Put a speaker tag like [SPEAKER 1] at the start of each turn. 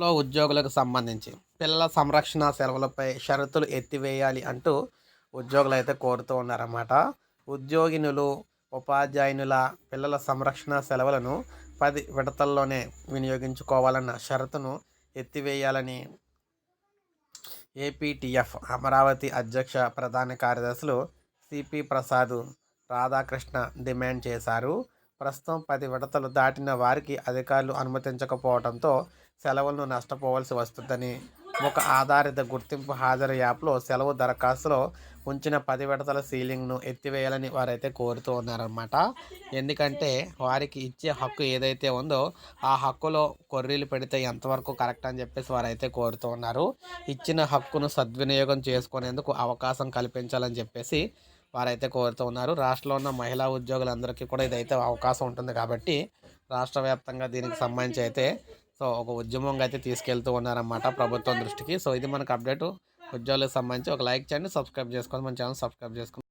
[SPEAKER 1] లో ఉద్యోగులకు సంబంధించి పిల్లల సంరక్షణ సెలవులపై షరతులు ఎత్తివేయాలి అంటూ ఉద్యోగులు అయితే కోరుతూ ఉన్నారన్నమాట. ఉద్యోగినులు ఉపాధ్యాయునుల పిల్లల సంరక్షణ సెలవులను పది విడతల్లోనే వినియోగించుకోవాలన్న షరతును ఎత్తివేయాలని ఏపీటీఎఫ్ అమరావతి అధ్యక్ష ప్రధాన కార్యదర్శులు సిపి ప్రసాద్ రాధాకృష్ణ డిమాండ్ చేశారు. ప్రస్తుతం పది విడతలు దాటిన వారికి అధికారులు అనుమతించకపోవడంతో సెలవులను నష్టపోవాల్సి వస్తుందని ఒక ఆధారిత గుర్తింపు హాజరు యాప్లో సెలవు దరఖాస్తులో ఉంచిన పది విడతల సీలింగ్ను ఎత్తివేయాలని వారైతే కోరుతూ ఉన్నారన్నమాట. ఎందుకంటే వారికి ఇచ్చే హక్కు ఏదైతే ఉందో ఆ హక్కులో కొర్రీలు పెడితే ఎంతవరకు కరెక్ట్ అని చెప్పేసి వారైతే కోరుతూ ఉన్నారు. ఇచ్చిన హక్కును సద్వినియోగం చేసుకునేందుకు అవకాశం కల్పించాలని చెప్పేసి వారైతే కోరుతూ ఉన్నారు. రాష్ట్రంలో ఉన్న మహిళా ఉద్యోగులందరికీ కూడా ఇదైతే అవకాశం ఉంటుంది కాబట్టి రాష్ట్ర వ్యాప్తంగా దీనికి సంబంధించి అయితే సో ఒక ఉద్యమంగా అయితే తీసుకెళ్తూ ఉన్నారన్నమాట ప్రభుత్వం దృష్టికి. సో ఇది మనకు అప్డేట్. ఉద్యోగులకు సంబంధించి ఒక లైక్ చేయండి సబ్స్క్రైబ్ చేసుకోండి మన ఛానల్ సబ్స్క్రైబ్ చేసుకోండి.